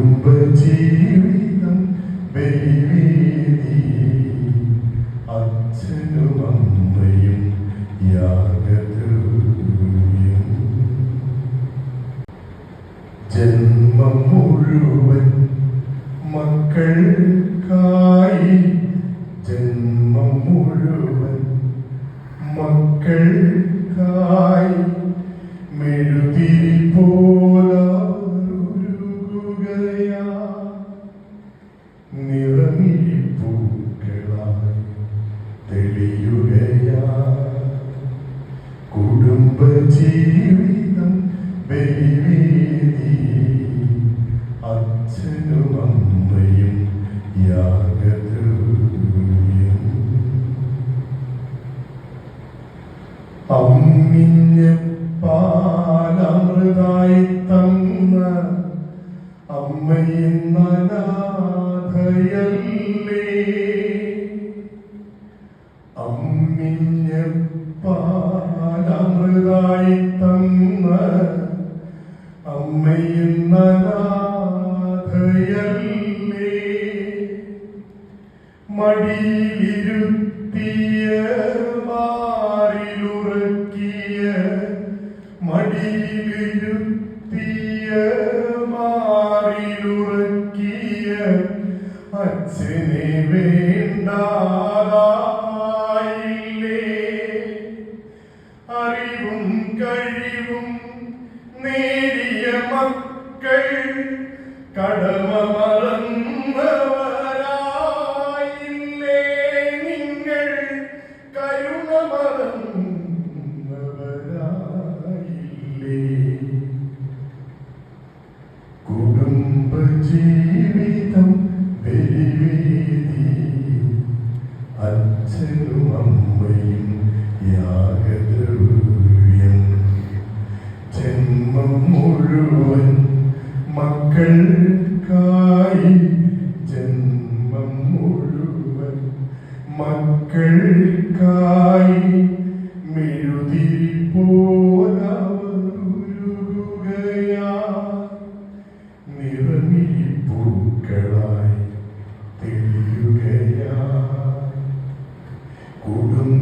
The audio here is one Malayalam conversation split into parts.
കുടുംബജീവിതം ബലിവേദി അച്ഛനും അമ്മയും യാഗദ്രവ്യം ജന്മം മുഴുവൻ മക്കൾക്കായി. ജന്മം മുഴുവൻ മക്കൾക്കായി. മെഴുതിരി പോലുകയാ കുടുംബജീവിതം ബലിവേദി അച്ഛനും അമ്മയും യാഗദ്രവ്യം അമ്മിഞ്ഞ പാലമൃതായി തന്ന അമ്മയെന്ന നാഥയല്ലേ അമ്മിഞ്ഞ പാലമൃതായി തന്ന അമ്മയെന്ന മടിയിലിരുത്തിയ മടിയിലിരുത്തിയ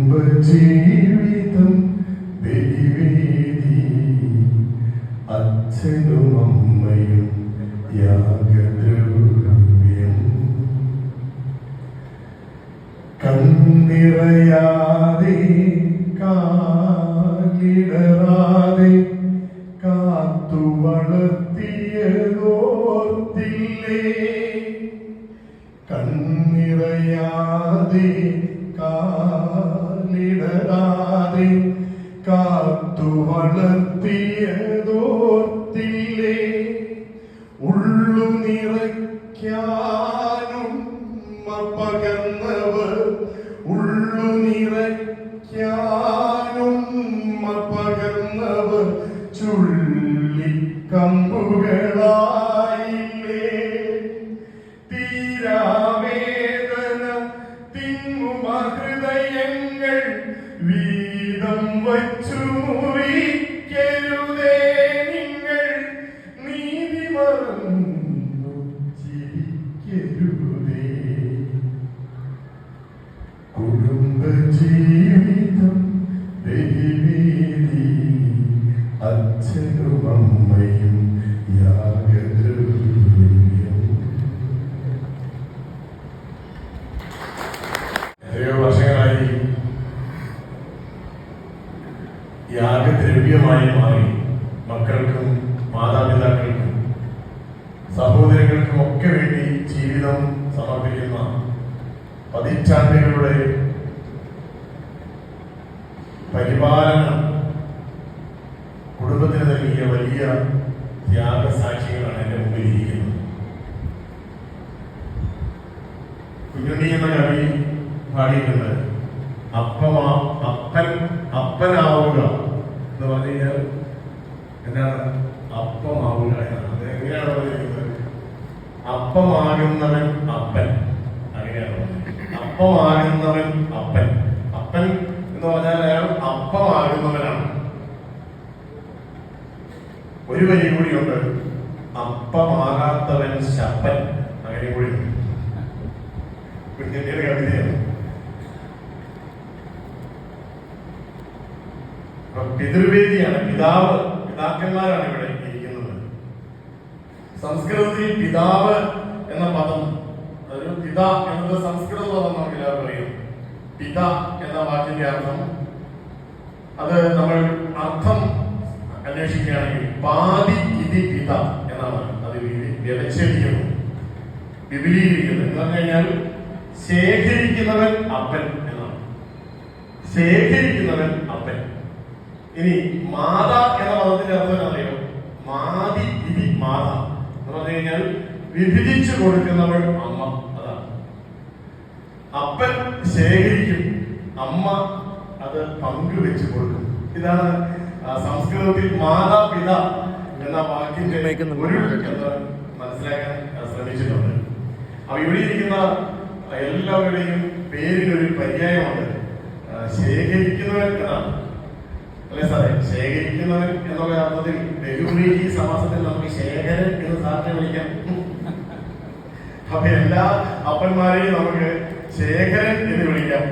കുടുംബജീവിതം ബലിവേദി. അച്ഛനും അമ്മയും യാഗദ്രവ്യം. കണ്ണിറയാതെ കാലിടറാതെ കാത്തു വളർത്തിയതോർത്തില്ലേ കണ്ണിറയാതെ കാലിടരാതെ കാത്തു വളർത്തിയതോർത്തില്ലേ? ഉള്ളു നിറയ്ക്കാനും പകർന്നവർ ഉള്ളു നിറയ്ക്കാനും പകർന്നവർ ചുള്ളിക്കമ്പുകളായില്ലേ വീതം വച്ചു മുറിക്കരുതേ യാഗദ്രവ്യമായി മാറി മക്കൾക്കും മാതാപിതാക്കൾക്കും സഹോദരങ്ങൾക്കും ഒക്കെ വേണ്ടി ജീവിതം സമർപ്പിക്കുന്ന പതിറ്റാണ്ടുകളുടെ പരിപാലനം കുടുംബത്തിന് നൽകിയ വലിയ ത്യാഗസാക്ഷികളാണ് എന്റെ മുമ്പിൽ ഇരിക്കുന്നത് കുഞ്ഞുണ്ണി എന്ന കവി പാടിയിട്ടുണ്ട്. അപ്പമാ അപ്പൻ അപ്പനാവുക എന്ന് പറഞ്ഞു കഴിഞ്ഞാൽ എന്താണ് അപ്പമാവുക എന്നാണ് അത് എങ്ങനെയാണ് പറഞ്ഞിരിക്കുന്നത് അപ്പമാകുന്നവൻ അപ്പൻ. അങ്ങനെയാണ്. അപ്പമാകുന്നവൻ അപ്പൻ. അപ്പൻ എന്ന് പറഞ്ഞാൽ അയാൾ അപ്പമാകുന്നവനാണ് ഒരു വരി കൂടിയുണ്ട് അപ്പ അപ്പമാകാത്തവൻ ശപ്പൻ. അങ്ങനെ കൂടി. കുഞ്ഞിന്റെ കവിതയാണ്. പിതൃവേദിയാണ്. പിതാവ് പിതാക്കന്മാരാണ് ഇവിടെ ഇരിക്കുന്നത്. സംസ്കൃതത്തിൽ പിതാവ് എന്ന പദം ഒരു പിത എന്നത് സംസ്കൃത പദം നമുക്ക് എല്ലാവർക്കും അറിയാം. പിത എന്ന വാക്കിന്റെ അർത്ഥം അത് നമ്മൾ അർത്ഥം അന്വേഷിക്കുകയാണെങ്കിൽ പാതി ഇതി പിത എന്നാണ് അത് വ്യവച്ഛേദിക്കുന്നത് വിപുലീകരിക്കുന്നത് എന്ന് പറഞ്ഞു കഴിഞ്ഞാൽ ശേഖരിക്കുന്നവൻ അപ്പൻ എന്നാണ്. ശേഖരിക്കുന്നവൻ അപ്പൻ. ഇനി മാത എന്ന പദത്തിന്റെ അർത്ഥം അറിയോ മാതി ഇതി മാത എന്ന് പറഞ്ഞു കഴിഞ്ഞാൽ വിഭജിച്ചു കൊടുക്കുന്നവൾ അമ്മ. അതാണ്. അപ്പൻ ശേഖരിക്കും. അമ്മ അത് പങ്കുവെച്ച് കൊടുക്കും. ഇതാണ് സംസ്കൃതത്തിൽ മാതാപിത എന്ന വാക്കിന്റെ ഒരു മനസ്സിലാക്കാൻ ശ്രമിച്ചിട്ടുണ്ട്. അപ്പൊ ഇവിടെ ഇരിക്കുന്ന എല്ലാവരുടെയും പേരിനൊരു പര്യായമുണ്ട്. ശേഖരിക്കുന്നവർ എന്നാണ്. അല്ലെ സാറേ? ശേഖരിക്കുന്നവൻ എന്നുള്ള അർത്ഥത്തിൽ ബഹുബ്രീഹി സമാസത്തിൽ നമുക്ക് ശേഖരൻ എന്ന് സാറിനെ വിളിക്കാം. അപ്പൊ എല്ലാ അപ്പന്മാരെയും നമുക്ക് ശേഖരൻ എന്ന് വിളിക്കാം.